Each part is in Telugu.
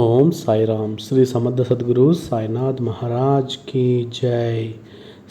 ఓం సాయిరామ్. శ్రీ సమర్థ సద్గురు సాయినాథ్ మహారాజ్ కీ జై.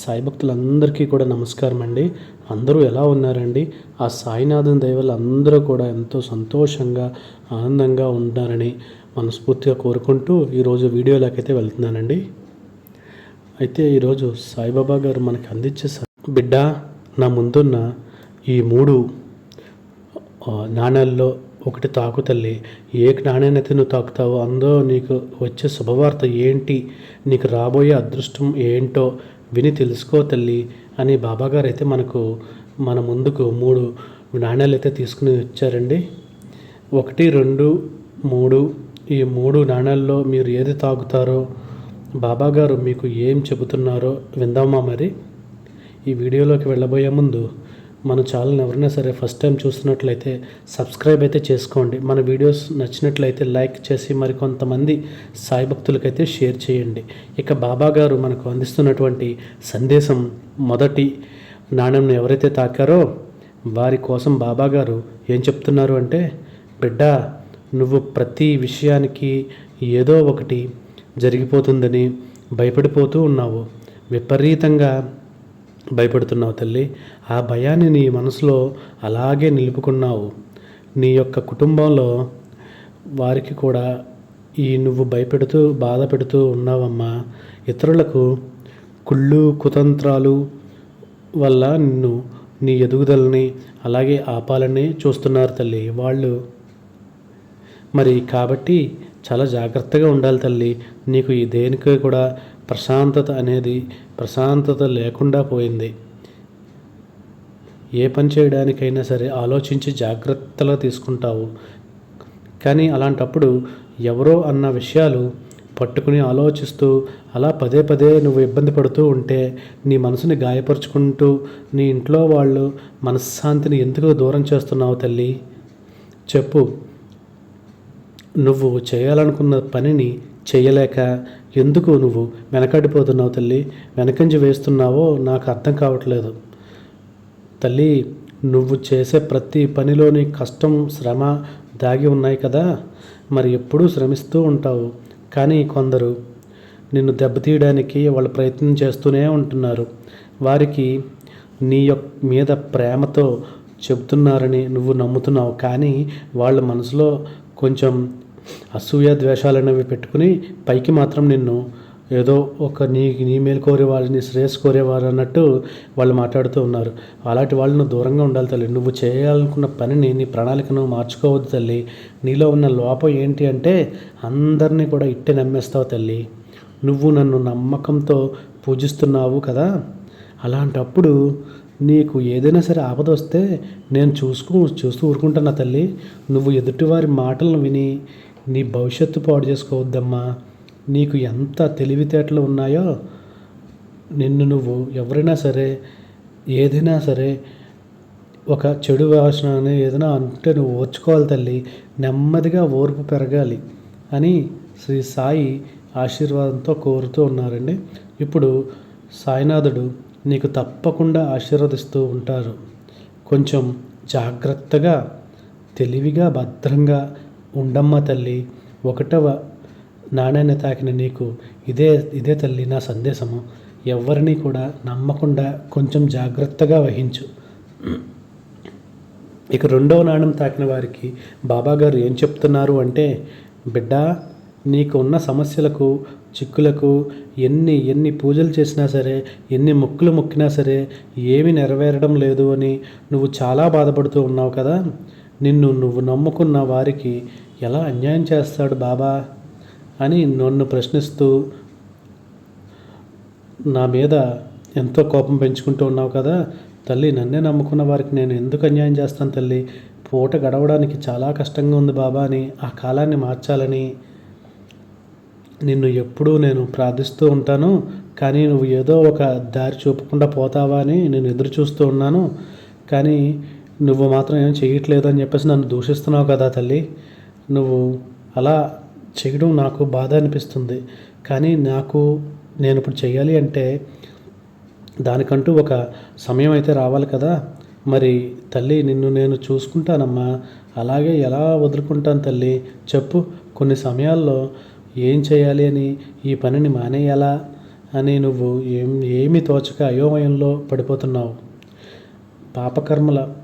సాయి భక్తులందరికీ కూడా నమస్కారం అండి. అందరూ ఎలా ఉన్నారండి? ఆ సాయినాథన్ దయవల్ల అందరూ కూడా ఎంతో సంతోషంగా ఆనందంగా ఉంటారని మనస్ఫూర్తిగా కోరుకుంటూ ఈరోజు వీడియోలోకైతే వెళ్తున్నానండి. అయితే ఈరోజు సాయిబాబా గారు మనకి అందించే బిడ్డ నా ముందున్న ఈ మూడు నాణాల్లో ఒకటి తాకు తల్లి. ఏ నాణ్యానైతే నువ్వు తాకుతావో అందులో నీకు వచ్చే శుభవార్త ఏంటి? నీకు రాబోయే అదృష్టం ఏంటో విని తెలుసుకో తల్లి అని బాబాగారు అయితే మనకు మన ముందుకు మూడు నాణ్యాలు అయితే తీసుకుని వచ్చారండి. ఒకటి రెండు మూడు. ఈ మూడు నాణ్యాల్లో మీరు ఏది తాగుతారో బాబాగారు మీకు ఏం చెబుతున్నారో విందామా మరి? ఈ వీడియోలోకి వెళ్ళబోయే ముందు మన ఛానల్ని ఎవరైనా సరే ఫస్ట్ టైం చూస్తున్నట్లయితే సబ్స్క్రైబ్ అయితే చేసుకోండి. మన వీడియోస్ నచ్చినట్లయితే లైక్ చేసి మరికొంతమంది సాయి భక్తులకైతే షేర్ చేయండి. ఇక బాబా గారు మనకు అందిస్తున్నటువంటి సందేశం మొదటి నాణ్యంను ఎవరైతే తాకారో వారి కోసం బాబా గారు ఏం చెప్తున్నారు అంటే బిడ్డ నువ్వు ప్రతి విషయానికి ఏదో ఒకటి జరిగిపోతుందని భయపడిపోతూ ఉన్నావు. విపరీతంగా భయపడుతున్నావు తల్లి. ఆ భయాన్ని నీ మనసులో అలాగే నిలుపుకున్నావు. నీ యొక్క కుటుంబంలో వారికి కూడా ఈ నువ్వు భయపెడుతూ బాధ పెడుతూ ఉన్నావమ్మా. ఇతరులకు కుళ్ళు కుతంత్రాలు వల్ల నిన్ను నీ ఎదుగుదలని అలాగే ఆపాలని చూస్తున్నారు తల్లి. వాళ్ళు మరి కాబట్టి చాలా జాగ్రత్తగా ఉండాలి తల్లి. నీకు ఈ దేనికి కూడా ప్రశాంతత అనేది ప్రశాంతత లేకుండా పోయింది. ఏ పని చేయడానికైనా సరే ఆలోచించి జాగ్రత్తలు తీసుకుంటావు. కానీ అలాంటప్పుడు ఎవరో అన్న విషయాలు పట్టుకుని ఆలోచిస్తూ అలా పదే పదే నువ్వు ఇబ్బంది పడుతూ ఉంటే నీ మనసుని గాయపరుచుకుంటూ నీ ఇంట్లో వాళ్ళు మనశ్శాంతిని ఎందుకు దూరం చేస్తున్నావు తల్లి? చెప్పు. నువ్వు చేయాలనుకున్న పనిని చేయలేక ఎందుకు నువ్వు వెనకడిపోతున్నావు తల్లి? వెనకంజి వేస్తున్నావో నాకు అర్థం కావట్లేదు. తల్లి నువ్వు చేసే ప్రతి పనిలోని కష్టం శ్రమ దాగి ఉన్నాయి కదా? మరి ఎప్పుడూ శ్రమిస్తూ ఉంటావు. కానీ కొందరు నిన్ను దెబ్బతీయడానికి వాళ్ళు ప్రయత్నం చేస్తూనే ఉంటున్నారు. వారికి నీ యొక్క మీద ప్రేమతో చెబుతున్నారని నువ్వు నమ్ముతున్నావు. కానీ వాళ్ళ మనసులో కొంచెం అసూయ ద్వేషాలు అనేవి పెట్టుకుని పైకి మాత్రం నిన్ను ఏదో ఒక నీ నీ మేలు కోరేవారు నీ శ్రేయస్ కోరేవారు అన్నట్టు వాళ్ళు మాట్లాడుతూ ఉన్నారు. అలాంటి వాళ్ళను దూరంగా ఉండాలి తల్లి. నువ్వు చేయాలనుకున్న పనిని నీ ప్రణాళికను మార్చుకోవద్దు తల్లి. నీలో ఉన్న లోపం ఏంటి అంటే అందరినీ కూడా ఇట్టే నమ్మేస్తావు తల్లి. నువ్వు నన్ను నమ్మకంతో పూజిస్తున్నావు కదా. అలాంటప్పుడు నీకు ఏదైనా సరే ఆపద వస్తే నేను చూసుకు చూస్తూ ఊరుకుంటున్నా తల్లి. నువ్వు ఎదుటివారి మాటలను విని నీ భవిష్యత్తు పాడు చేసుకోవద్దమ్మా. నీకు ఎంత తెలివితేటలు ఉన్నాయో నిన్ను నువ్వు ఎవరైనా సరే ఏదైనా సరే ఒక చెడు వాసన అని ఏదైనా అంటే నువ్వు ఓర్చుకోవాలి తల్లి. నెమ్మదిగా ఓర్పు పెరగాలి అని శ్రీ సాయి ఆశీర్వాదంతో కోరుతూ ఉన్నారండి. ఇప్పుడు సాయినాథుడు నీకు తప్పకుండా ఆశీర్వదిస్తూ ఉంటారు. కొంచెం జాగ్రత్తగా తెలివిగా భద్రంగా ఉండమ్మ తల్లి ఒకటవ నాణ్యాన్ని తాకిన నీకు ఇదే ఇదే తల్లి నా సందేశము. ఎవరిని కూడా నమ్మకుండా కొంచెం జాగ్రత్తగా వహించు. ఇక రెండవ నాణ్యం తాకిన వారికి బాబాగారు ఏం చెప్తున్నారు అంటే బిడ్డ నీకు ఉన్న సమస్యలకు చిక్కులకు ఎన్ని ఎన్ని పూజలు చేసినా సరే ఎన్ని మొక్కులు మొక్కినా సరే ఏమి నెరవేరడం లేదు అని నువ్వు చాలా బాధపడుతూ ఉన్నావు కదా. నిన్ను నువ్వు నమ్ముకున్న వారికి ఎలా అన్యాయం చేస్తాడు బాబా అని నన్ను ప్రశ్నిస్తూ నా మీద ఎంతో కోపం పెంచుకుంటూ ఉన్నావు కదా తల్లి నన్నే నమ్ముకున్న వారికి నేను ఎందుకు అన్యాయం చేస్తాను తల్లి? పూట గడవడానికి చాలా కష్టంగా ఉంది బాబా అని ఆ కాలాన్ని మార్చాలని. నిన్ను ఎప్పుడూ నేను ప్రార్థిస్తూ ఉంటాను కానీ నువ్వు ఏదో ఒక దారి చూపకుండా పోతావా అని నేను ఎదురు చూస్తూ ఉన్నాను. కానీ నువ్వు మాత్రం ఏం చేయట్లేదు అని చెప్పేసి నన్ను దూషిస్తున్నావు కదా తల్లి. నువ్వు అలా చేయడం నాకు బాధ అనిపిస్తుంది. కానీ నాకు నేను ఇప్పుడు చేయాలి అంటే దానికంటూ ఒక సమయం అయితే రావాలి కదా. మరి తల్లి నిన్ను నేను చూసుకుంటానమ్మా. అలాగే ఎలా వదులుకుంటాను తల్లి? చెప్పు కొన్ని సమయాల్లో ఏం చేయాలి అని ఈ పనిని మానేయాలా అని నువ్వు ఏం ఏమి తోచక అయోమయంలో పడిపోతున్నావు. పాపకర్మల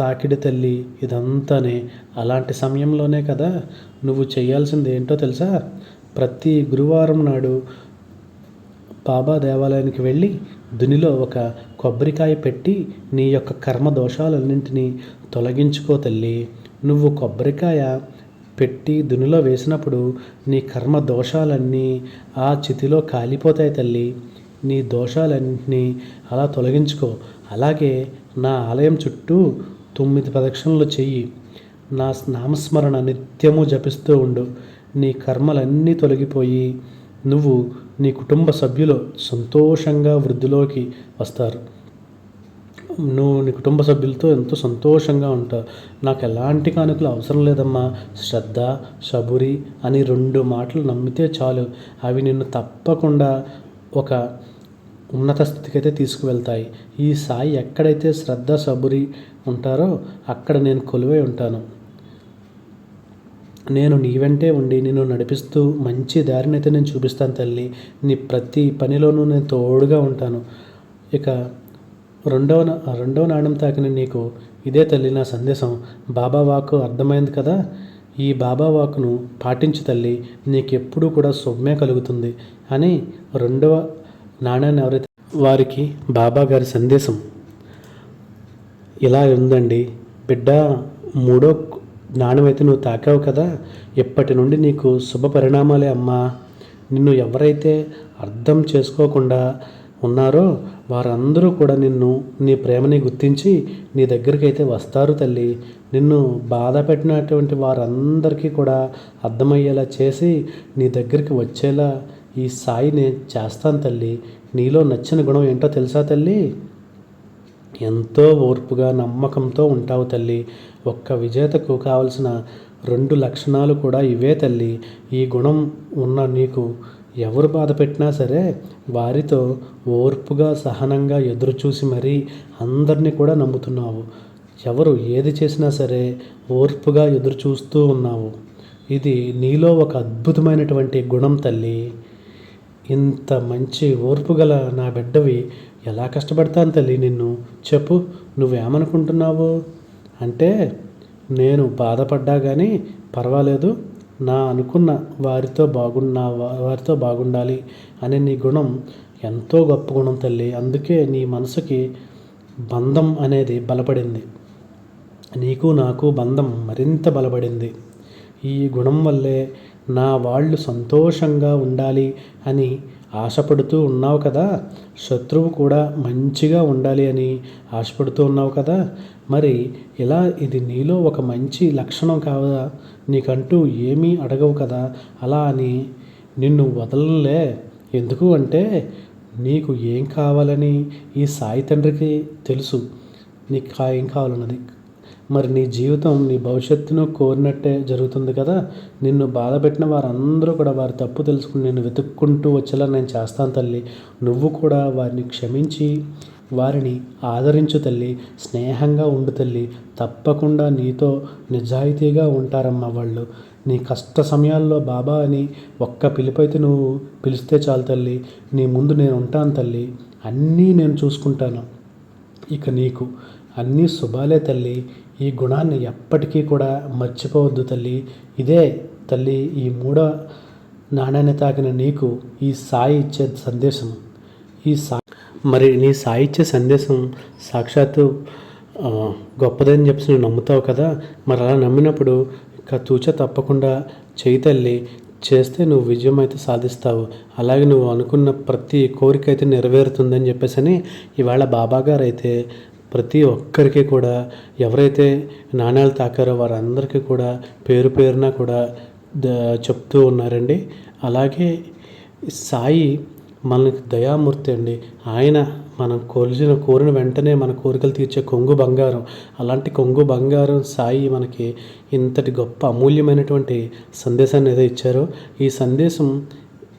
తాకిడి తల్లి ఇదంతానే. అలాంటి సమయంలోనే కదా నువ్వు చేయాల్సింది ఏంటో తెలుసా? ప్రతి గురువారం నాడు బాబా దేవాలయానికి వెళ్ళి దునిలో ఒక కొబ్బరికాయ పెట్టి నీ యొక్క కర్మ దోషాలన్నింటినీ తొలగించుకో తల్లి. నువ్వు కొబ్బరికాయ పెట్టి దునిలో వేసినప్పుడు నీ కర్మ దోషాలన్నీ ఆ చితిలో కాలిపోతాయి తల్లి. నీ దోషాలన్నింటినీ అలా తొలగించుకో. అలాగే నా ఆలయం చుట్టూ తొమ్మిది ప్రదక్షిణలు చెయ్యి. నా నామస్మరణ నిత్యము జపిస్తూ ఉండు. నీ కర్మలన్నీ తొలగిపోయి నువ్వు నీ కుటుంబ సభ్యులు సంతోషంగా వృద్ధిలోకి వస్తారు. నువ్వు నీ కుటుంబ సభ్యులతో ఎంతో సంతోషంగా ఉంటావు నాకు ఎలాంటి కానుకలు అవసరం లేదమ్మా. శ్రద్ధ శబురి అని రెండు మాటలు నమ్మితే చాలు. అవి నిన్ను తప్పకుండా ఒక ఉన్నత స్థితికి అయితే తీసుకువెళ్తాయి. ఈ సాయి ఎక్కడైతే శ్రద్ధ సబురి ఉంటారో అక్కడ నేను కొలువై ఉంటాను. నేను నీ వెంటే ఉండి నిన్ను నడిపిస్తూ మంచి దారిని అయితే నేను చూపిస్తాను తల్లి. నీ ప్రతి పనిలోనూ నేను తోడుగా ఉంటాను. ఇక రెండవ నా- రెండవ నాణ్యం తాకిన నీకు ఇదే తల్లి నా సందేశం. బాబా వాకు అర్థమైంది కదా? ఈ బాబా వాకును పాటించు తల్లి నీకెప్పుడూ కూడా సొమ్మే కలుగుతుంది అని రెండవ నాణ్యాన్ని ఎవరైతే వారికి బాబా గారి సందేశం ఇలా ఉందండి బిడ్డ మూడో నాణ్యమైతే నువ్వు తాకావు కదా ఇప్పటి నుండి నీకు శుభ పరిణామాలే అమ్మా? నిన్ను ఎవరైతే అర్థం చేసుకోకుండా ఉన్నారో వారందరూ కూడా నిన్ను నీ ప్రేమని గుర్తించి నీ దగ్గరికి అయితే వస్తారు తల్లి. నిన్ను బాధ పెట్టినటువంటి వారందరికీ కూడా అర్థమయ్యేలా చేసి నీ దగ్గరికి వచ్చేలా ఈ సాయి నేను చేస్తాను తల్లి. నీలో నచ్చిన గుణం ఏంటో తెలుసా తల్లి? ఎంతో ఓర్పుగా నమ్మకంతో ఉంటావు తల్లి. ఒక్క విజేతకు కావలసిన రెండు లక్షణాలు కూడా ఇవే తల్లి. ఈ గుణం ఉన్న నీకు ఎవరు బాధ పెట్టినా సరే వారితో ఓర్పుగా సహనంగా ఎదురుచూసి మరీ అందరినీ కూడా నమ్ముతున్నావు. ఎవరు ఏది చేసినా సరే ఓర్పుగా ఎదురుచూస్తూ ఉన్నావు. ఇది నీలో ఒక అద్భుతమైనటువంటి గుణం తల్లి. ఇంత మంచి ఓర్పు గల నా బిడ్డవి ఎలా కష్టపడతాను తల్లి నిన్ను? చెప్పు నువ్వేమనుకుంటున్నావు? అంటే నేను బాధపడ్డా కానీ పర్వాలేదు నా అనుకున్న వారితో బాగున్నా వారితో బాగుండాలి అనే నీ గుణం ఎంతో గొప్ప గుణం తల్లి. అందుకే నీ మనసుకి బంధం అనేది బలపడింది. నీకు నాకు బంధం మరింత బలపడింది. ఈ గుణం వల్లే నా వాళ్ళు సంతోషంగా ఉండాలి అని ఆశపడుతూ ఉన్నావు కదా? శత్రువు కూడా మంచిగా ఉండాలి అని ఆశపడుతూ ఉన్నావు కదా? మరి ఇలా ఇది నీలో ఒక మంచి లక్షణం కాదా? నీకంటూ ఏమీ అడగవు కదా? అలా అని నిన్ను వదలలే ఎందుకు అంటే నీకు ఏం కావాలని ఈ సాయి తండ్రికి తెలుసు. నీకు ఏం కావాలన్నది? మరి నీ జీవితం నీ భవిష్యత్తును కోరినట్టే జరుగుతుంది కదా. నిన్ను బాధ పెట్టిన వారందరూ కూడా వారి తప్పు తెలుసుకుని నేను వెతుక్కుంటూ వచ్చేలా నేను చేస్తాను తల్లి. నువ్వు కూడా వారిని క్షమించి వారిని ఆదరించు తల్లి. స్నేహంగా ఉండు తల్లి. తప్పకుండా నీతో నిజాయితీగా ఉంటారమ్మా వాళ్ళు. నీ కష్ట సమయాల్లో బాబా అని ఒక్క పిలిపైతే నువ్వు పిలిస్తే చాలు తల్లి. నీ ముందు నేను ఉంటాను తల్లి. అన్నీ నేను చూసుకుంటాను. ఇక నీకు అన్నీ శుభాలే తల్లి. ఈ గుణాన్ని ఎప్పటికీ కూడా మర్చిపోవద్దు తల్లి. ఇదే తల్లి ఈ మూడో నాణ్యాన్ని తాకిన నీకు ఈ సాయి ఇచ్చే సందేశం. ఈ సా మరి నీ సాయి ఇచ్చే సందేశం సాక్షాత్తు గొప్పదని చెప్పి నువ్వు నమ్ముతావు కదా? మరి అలా నమ్మినప్పుడు ఇక తూచ తప్పకుండా చేయి తల్లి. చేస్తే నువ్వు విజయం అయితే సాధిస్తావు. అలాగే నువ్వు అనుకున్న ప్రతి కోరిక అయితే నెరవేరుతుందని చెప్పేసి అని ఇవాళ బాబా గారు అయితే ప్రతి ఒక్కరికి కూడా ఎవరైతే నాణ్యాలు తాకారో వారందరికీ కూడా పేరు పేరున కూడా ద చెప్తూ ఉన్నారండి. అలాగే సాయి మనకి దయామూర్తి అండి. ఆయన మనం కొలిచిన కోరిన వెంటనే మన కోరికలు తీర్చే కొంగు బంగారం. అలాంటి కొంగు బంగారం సాయి మనకి ఇంతటి గొప్ప అమూల్యమైనటువంటి సందేశాన్ని ఏదో ఇచ్చారో ఈ సందేశం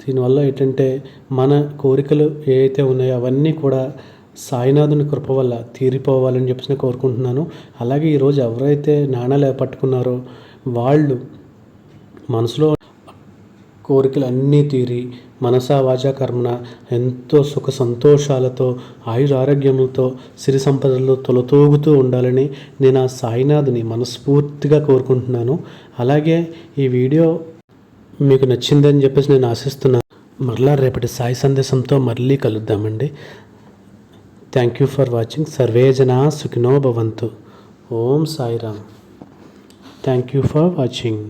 దీనివల్ల ఏంటంటే మన కోరికలు ఏవైతే ఉన్నాయో అవన్నీ కూడా సాయినాథుని కృప వల్ల తీరిపోవాలని చెప్పేసి కోరుకుంటున్నాను. అలాగే ఈరోజు ఎవరైతే నాణాలు పట్టుకున్నారో వాళ్ళు మనసులో కోరికలు అన్నీ తీరి మనసా వాచా కర్మన ఎంతో సుఖ సంతోషాలతో ఆయుర ఆరోగ్యములతో సిరి సంపదలతో తొలతూగుతూ ఉండాలని నేను ఆ సాయినాథుని మనస్ఫూర్తిగా కోరుకుంటున్నాను. అలాగే ఈ వీడియో మీకు నచ్చిందని చెప్పేసి నేను ఆశిస్తున్నాను. మరలా రేపటి సాయి సందేశంతో మళ్ళీ కలుద్దామండి. థ్యాంక్ యూ ఫర్ వాచింగ్ సర్వే జనా సుఖినో భవంతు Om Sairam thank you for watching